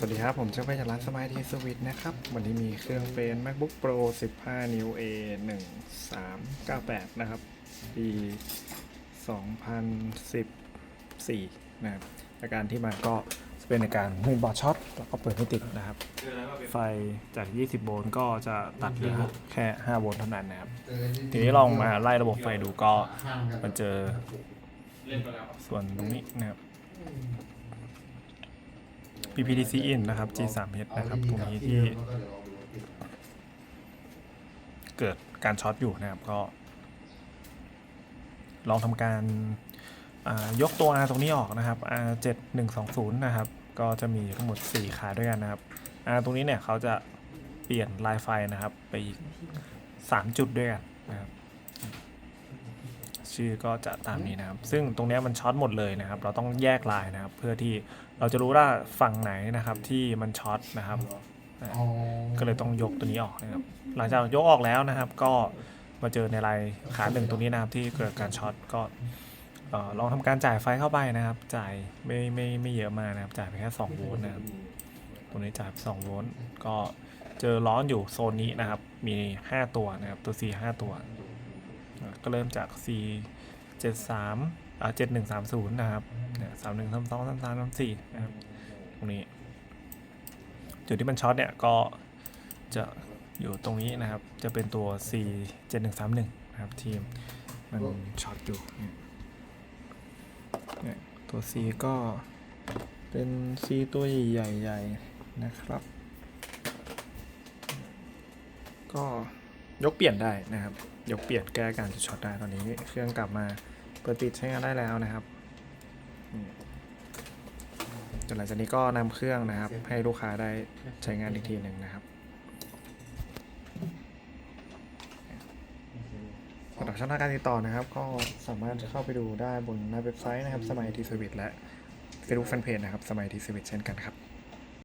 สวัสดีครับ ผมเจ้าไปจากร้านสมายทีสวิตนะครับ วันนี้มีเครื่องเป็น MacBook Pro 15 นิ้ว A 1 3 9 8 นะครับ ปี 2014 นะครับ อาการที่มันก็จะเป็นในการมีบอร์ดช็อตแล้วก็เปิดไม่ติดนะครับ ไฟจาก 20 โวลต์ก็จะตัดเหลือแค่ 5 โวลต์เท่านั้นนะครับ ทีนี้ลองมาไล่ระบบไฟดูก็มันเจอส่วนตรงนี้นะครับ PPDC in นะครับ G3H นะครับตรงนี้ที่เกิดการช็อตอยู่นะครับก็ ลองทำการยกตัว R ตรงนี้ออกนะครับ R 7120 นะครับ ก็จะมีทั้งหมด 4 ขาด้วยกันนะครับ R ตรงนี้เนี่ยเขาจะเปลี่ยนลายไฟนะครับ ไปอีก 3 จุดด้วยกันนะครับ ชื่อก็จะตามนี้นะครับ ซึ่งตรงเนี้ยมันช็อตหมดเลยนะครับ เราต้องแยกลายนะครับ เพื่อที่เราจะรู้ว่าฝั่งไหนนะครับที่มันช็อตนะครับก็เลยต้องยกตัวนี้ออกนะครับ หลังจากยกออกแล้วนะครับ ก็มาเจอในลายขาหนึ่งตรงนี้นะครับที่เกิดการช็อตก็เอ่อลองทำการจ่ายไฟเข้าไปนะครับ จ่ายไม่ไม่ไม่เยอะมากนะครับ จ่ายไปแค่2โวลต์นะครับตรงนี้จ่ายไป2โวลต์ก็เจอร้อนอยู่โซนนี้นะครับ มี 5 ตัวนะครับ ตัว C 5ตัวอะ ก็เริ่มจาก C 73อ่า7130 นะครับเนี่ย31 32 33 34 นะครับ ตรงนี้ จุดที่มันช็อตเนี่ย ก็จะอยู่ตรงนี้นะครับ จะเป็นตัว C 7131 นะครับ ทีม มันช็อตอยู่เนี่ยตัว C ก็เป็น C ตัวใหญ่ๆ นะครับ ก็ ยกเปลี่ยนได้นะครับ ยกเปลี่ยนแก้การช็อตได้ตอนนี้ เครื่องกลับมาเปิดปิดใช้งานได้แล้วนะครับนี่จนหลังจากนี้ก็นำเครื่องนะครับ ให้ลูกค้าได้ใช้งานอีกทีหนึ่งนะครับสำหรับช่องทางการติดต่อนะครับ ก็สามารถเข้าไปดูได้บนหน้าเว็บไซต์นะครับ สมัยทีสวิตและ Facebook Fanpage นะครับ สมัยทีสวิตเช่นกันครับ